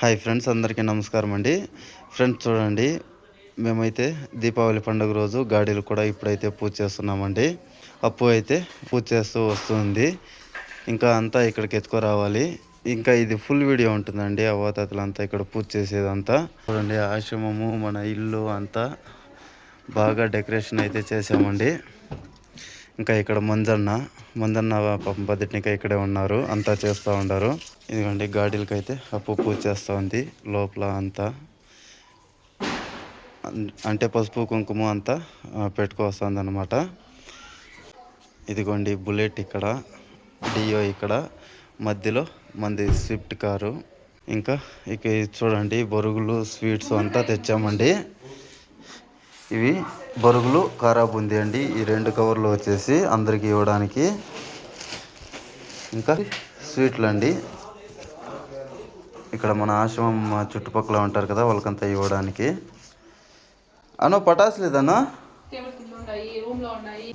Hi friends అందరికీ నమస్కారం అండి. ఫ్రెండ్స్ చూడండి మేమైతే దీపావళి పండుగ రోజు గాడీలు కూడా ఇప్పుడైతే పూజ చేస్తున్నామండి. అప్పు అయితే పూజ చేస్తూ వస్తుంది. ఇంకా అంతా ఇక్కడికి ఎత్తుకురావాలి. ఇంకా ఇది ఫుల్ వీడియో ఉంటుందండి అవ్వాతాతలంతా ఇక్కడ పూజ చేసేదంతా. చూడండి ఆశ్రమము మన ఇల్లు అంతా బాగా డెకరేషన్ అయితే చేసామండి ఇంకా ఇక్కడ మంజన్న మంజన్న పాపం బద్దెట్నిక ఇక్కడే ఉన్నారు అంతా చేస్తూ ఉన్నారు ఇదిగోండి గాడీలకి అయితే అప్పు పూజ చేస్తూ ఉంది లోపల అంతా. అంటే పసుపు కుంకుమ అంతా పెట్టుకొస్తుంది అనమాట ఇదిగోండి బుల్లెట్ ఇక్కడ డియో ఇక్కడ మధ్యలో మంది స్విఫ్ట్ కారు. ఇంకా ఇక చూడండి బొరుగులు స్వీట్స్ అంతా తెచ్చామండి. ఇవి బొరుగులు కారా బూందీ అండి. ఈ రెండు కవర్లు వచ్చేసి అందరికి ఇవ్వడానికి ఇంకా స్వీట్లు అండి. ఇక్కడ మన ఆశ్రమం చుట్టుపక్కల ఉంటారు కదా వాళ్ళకంతా ఇవ్వడానికి. అను పటాస్ లేదన్నా? టేబుల్ కింద ఉన్నాయి రూమ్లో ఉన్నాయి.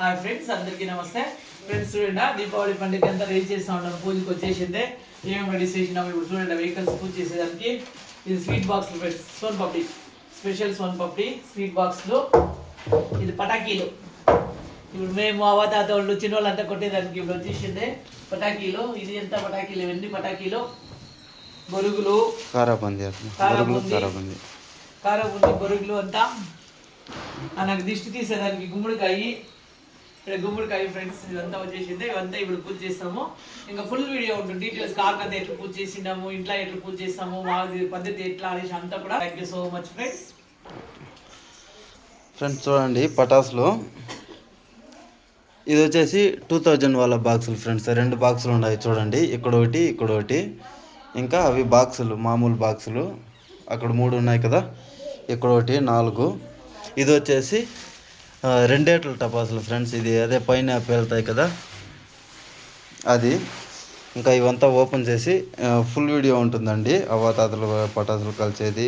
హాయ్ ఫ్రెండ్స్ అందరికీ నమస్తే. ఫ్రెండ్స్ చూడండి దీపావళి పండుగ అంతా రెడీ చేస్తా ఉన్నాం పూజకి వచ్చేసిందే. ఏమేమి రెడీ చేసినాము ఇప్పుడు చూడండి వెహికల్స్ పూజ చేసేదానికి ఇది sweet box friends soan papdi special soan papdi sweet బాక్స్లో ఇది పటాకీలు. ఇప్పుడు మేము అవతాత వాళ్ళు చిన్న వాళ్ళంతా కొట్టేదానికి ఇప్పుడు వచ్చేసిందే పటాకీలు. ఇది ఎంత పటాకీలు? ఇవన్నీ పటాకీలు. బొరుగులు. కారా బూందీ అట్లా. కారా బొరుగులు అంతా. నాకు దిష్టి తీసేదానికి గుమ్మడికాయ. ఇక్కడ గుమ్మడికాయ ఫ్రెండ్స్ ఇదంతా వచ్చేసింది ఇవంతా ఇప్పుడు పూజ చేస్తాము. ఇంకా ఫుల్ వీడియో ఉంటుంది. డీటెయిల్స్ కాకత ఎట్లా పూజ చేసినాము ఇంట్లో ఎట్లా పూజ చేస్తాము మాది పద్ధతి ఎట్లా అనేసి అంతా కూడా. Thank you so much friends friends చూడండి పటాసులు. ఇది వచ్చేసి టూ థౌజండ్ వాళ్ళ బాక్సులు ఫ్రెండ్స్ రెండు బాక్సులు ఉన్నాయి చూడండి. ఇక్కడ ఒకటి ఇక్కడ ఒకటి. ఇంకా అవి బాక్సులు మామూలు బాక్సులు. అక్కడ మూడు ఉన్నాయి కదా. ఇక్కడ ఒకటి నాలుగు. ఇది వచ్చేసి రెండేట్ల టపాసులు ఫ్రెండ్స్ ఇది అదే పైన పేలుతాయి కదా? అది. ఇంకా ఇవంతా ఓపెన్ చేసి ఫుల్ వీడియో ఉంటుందండి. అవ్వాతాతలు పటాసులు కలిసేది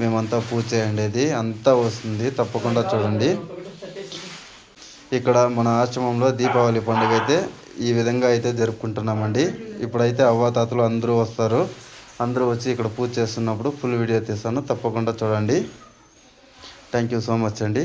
మేమంతా పూజ చేయండేది. అంతా వస్తుంది. తప్పకుండా చూడండి. ఇక్కడ మన ఆశ్రమంలో దీపావళి పండుగ అయితే ఈ విధంగా అయితే జరుపుకుంటున్నామండి. ఇప్పుడైతే అవ్వాతాతలు అందరూ వస్తారు. అందరూ వచ్చి ఇక్కడ పూజ చేస్తున్నప్పుడు ఫుల్ వీడియో తీస్తాను. తప్పకుండా చూడండి. థ్యాంక్ యూ సో మచ్ అండి.